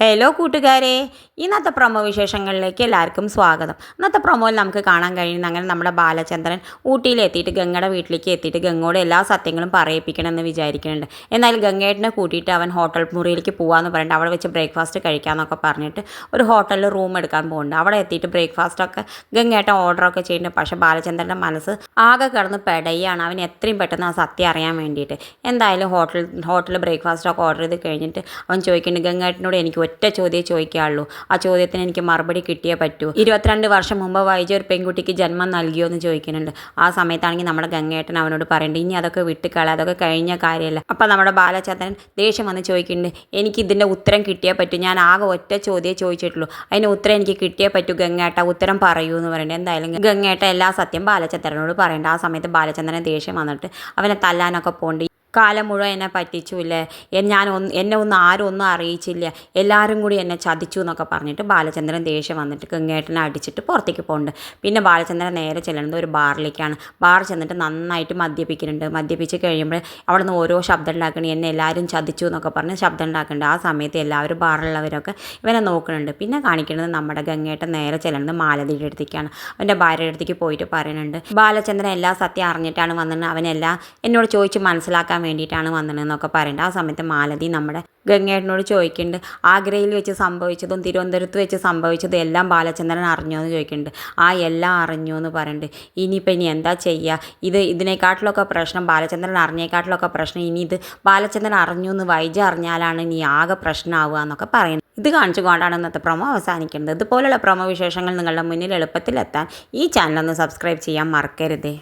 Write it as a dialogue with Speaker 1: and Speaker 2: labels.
Speaker 1: Hello കൂട്ടുകാരെ. ഇന്നത്തെ promo വിശേഷങ്ങളിലേക്ക് എല്ലാവർക്കും സ്വാഗതം. ഇന്നത്തെ പ്രൊമോയിൽ നമുക്ക് കാണാൻ കഴിയുന്ന അങ്ങനെ നമ്മുടെ ബാലചന്ദ്രൻ ഊട്ടിയിലെത്തിയിട്ട് ഗംഗയുടെ വീട്ടിലേക്ക് എത്തിയിട്ട് ഗംഗയോട് എല്ലാ സത്യങ്ങളും പറയിപ്പിക്കണമെന്ന് വിചാരിക്കുന്നുണ്ട്. എന്നാൽ ഗംഗേട്ടനെ കൂട്ടിയിട്ട് അവൻ ഹോട്ടൽ മുറിയിലേക്ക് പോകാമെന്ന് പറഞ്ഞിട്ട് അവിടെ വെച്ച് ബ്രേക്ക്ഫാസ്റ്റ് കഴിക്കാമെന്നൊക്കെ പറഞ്ഞിട്ട് ഒരു ഹോട്ടലിൽ റൂം എടുക്കാൻ പോകുന്നുണ്ട് അവിടെ എത്തിയിട്ട് ബ്രേക്ക്ഫാസ്റ്റൊക്കെ ഗംഗേട്ടൻ ഓർഡറൊക്കെ ചെയ്യുന്നുണ്ട്. പക്ഷേ ബാലചന്ദ്രന്റെ മനസ്സ് ആകെ കടന്ന് പെടയാണ്. അവൻ എത്രയും പെട്ടെന്ന് ആ സത്യം അറിയാൻ വേണ്ടിയിട്ട്. എന്തായാലും ഹോട്ടൽ ഹോട്ടലിൽ ബ്രേക്ക്ഫാസ്റ്റൊക്കെ ഓർഡർ ചെയ്ത് കഴിഞ്ഞിട്ട് അവൻ ചോദിക്കുന്നുണ്ട് ഗംഗേട്ടനോട് എനിക്ക് ഒറ്റ ചോദ്യം ചോദിക്കാറുള്ളൂ ആ ചോദ്യത്തിന് എനിക്ക് മറുപടി കിട്ടിയേ പറ്റൂ. ഇരുപത്തിരണ്ട് വർഷം മുമ്പ് വായിച്ച ഒരു പെൺകുട്ടിക്ക് ജന്മം നൽകിയോ എന്ന് ചോദിക്കുന്നുണ്ട്. ആ സമയത്താണെങ്കിൽ നമ്മുടെ ഗംഗേട്ടൻ അവനോട് പറയുന്നുണ്ട് ഇനി അതൊക്കെ വിട്ടുകള അതൊക്കെ കഴിഞ്ഞ കാര്യമല്ല. അപ്പം നമ്മുടെ ബാലചന്ദ്രൻ ദേഷ്യം വന്ന് ചോദിക്കുന്നുണ്ട് എനിക്ക് ഇതിന്റെ ഉത്തരം കിട്ടിയേ പറ്റൂ. ഞാൻ ആകെ ഒറ്റ ചോദ്യം ചോദിച്ചിട്ടുള്ളൂ. അതിന് ഉത്തരം എനിക്ക് കിട്ടിയേ പറ്റൂ ഗംഗേട്ട. ഉത്തരം പറയൂ എന്ന് പറയുന്നത് എന്തായാലും ഗംഗേട്ട എല്ലാ സത്യം ബാലചന്ദ്രനോട് പറയേണ്ട. ആ സമയത്ത് ബാലചന്ദ്രൻ ദേഷ്യം വന്നിട്ട് അവനെ തല്ലാനൊക്കെ പോകണ്ട് കാലം മുഴുവൻ എന്നെ പറ്റിച്ചുല്ലേ? ഞാൻ ഒന്ന് എന്നെ ഒന്നും ആരും ഒന്നും അറിയിച്ചില്ല. എല്ലാവരും കൂടി എന്നെ ചതിച്ചു എന്നൊക്കെ പറഞ്ഞിട്ട് ബാലചന്ദ്രൻ ദേഷ്യം വന്നിട്ട് കിങ്ങേട്ടനെ അടിച്ചിട്ട് പുറത്തേക്ക് പോകുന്നുണ്ട് പിന്നെ ബാലചന്ദ്രൻ നേരെ ചെല്ലുന്നത് ഒരു ബാറിലേക്കാണ്. ബാർ ചെന്നിട്ട് നന്നായിട്ട് മദ്യപിക്കുന്നുണ്ട്. മദ്യപിച്ച് കഴിയുമ്പോൾ അവിടെ നിന്ന് ഓരോ ശബ്ദം ഉണ്ടാക്കണേ എന്നെ എല്ലാവരും ചതിച്ചു എന്നൊക്കെ പറഞ്ഞ് ശബ്ദം ഉണ്ടാക്കുന്നുണ്ട്. ആ സമയത്ത് എല്ലാവരും ബാറിലുള്ളവരൊക്കെ ഇവനെ നോക്കുന്നുണ്ട്. പിന്നെ കാണിക്കുന്നത് നമ്മുടെ ഗംഗേട്ടൻ നേരെ ചെല്ലുന്നത് മാലതിയുടെ അടുത്തേക്കാണ്. അവന്റെ ഭാര്യയുടെ അടുത്തേക്ക് പോയിട്ട് പറയുന്നുണ്ട്. ബാലചന്ദ്രൻ എല്ലാ സത്യം അറിഞ്ഞിട്ടാണ് വന്നിട്ട് അവനെല്ലാം എന്നോട് ചോദിച്ച് മനസ്സിലാക്കാൻ വേണ്ടിയിട്ടാണ് വന്നതെന്നൊക്കെ പറയുന്നത് ആ സമയത്ത് മാലതി നമ്മുടെ ഗംഗേട്ടനോട് ചോദിക്കുന്നുണ്ട്. ആഗ്രയിൽ വെച്ച് സംഭവിച്ചതും തിരുവനന്തപുരത്ത് വെച്ച് സംഭവിച്ചതും എല്ലാം ബാലചന്ദ്രൻ അറിഞ്ഞോ എന്ന് ചോദിക്കുന്നുണ്ട്. ആ എല്ലാം അറിഞ്ഞു എന്ന് പറയുന്നുണ്ട്. ഇനിയിപ്പോൾ ഇനി എന്താ ചെയ്യുക ഇത് ഇതിനെക്കാട്ടിലൊക്കെ പ്രശ്നം ബാലചന്ദ്രൻ അറിഞ്ഞേക്കാട്ടിലൊക്കെ പ്രശ്നം ഇനി ഇത് ബാലചന്ദ്രൻ അറിഞ്ഞു എന്ന് വൈജ അറിഞ്ഞാലാണ് ഇനി ആകെ പ്രശ്നമാവുക എന്നൊക്കെ പറയുന്നത് ഇത് കാണിച്ചു കൊണ്ടാണ് ഇന്നത്തെ പ്രൊമോ അവസാനിക്കുന്നത്. ഇതുപോലുള്ള പ്രൊമോ വിശേഷങ്ങൾ നിങ്ങളുടെ മുന്നിൽ എളുപ്പത്തിലെത്താൻ ഈ ചാനൽ ഒന്ന് സബ്സ്ക്രൈബ് ചെയ്യാൻ മറക്കരുതേ.